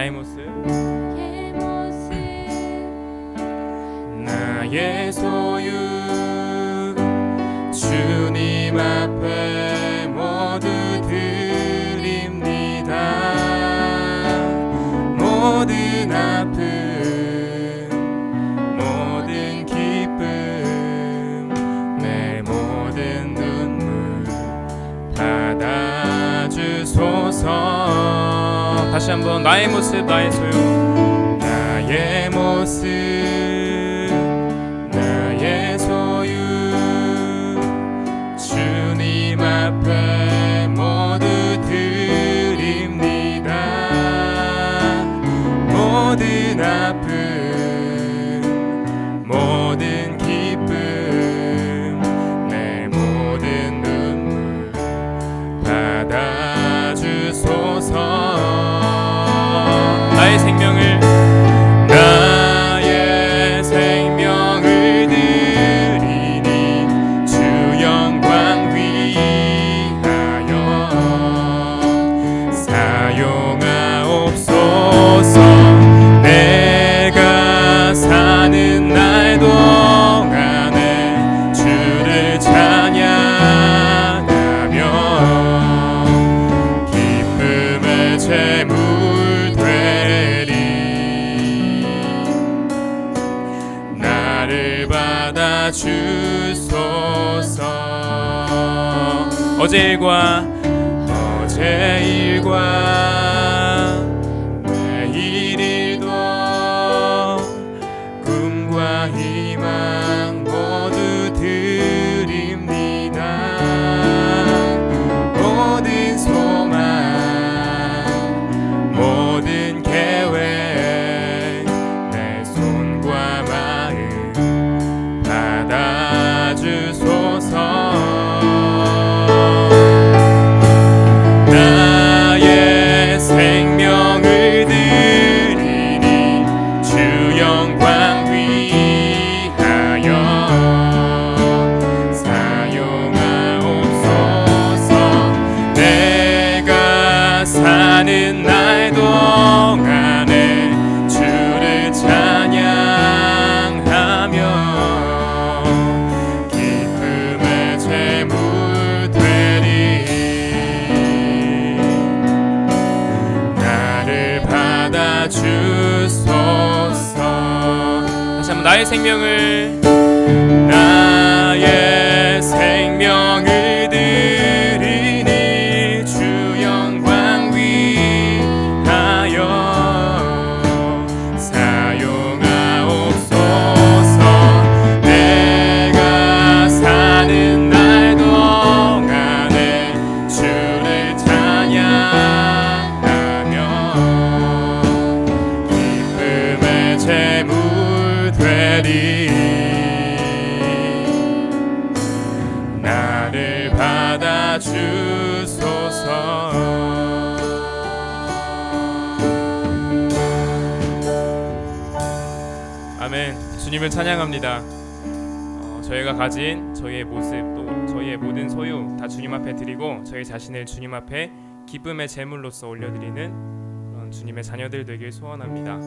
나의 모습. 나의 소유. 주님 앞에 다시 한번 나의 모습 나의 소유. 나의 모습 나의 소유. 주님 앞에 모두 드립니다. 모든 아픔 주소서. 어제 일과 어제 일과 사는 날 동안에 주를 찬양하며 기쁨의 제물 되리. 나를 받아 주소서. 다시 한번 나의 생명을 나 나를 받아 주소서. 찬양합니다. 어, 저희가 가진 저희의 모습 또 저희의 모든 소유 다 주님 앞에 드리고 저희 자신을 주님 앞에 기쁨의 제물로서 올려드리는 그런 주님의 자녀들 되길 소원합니다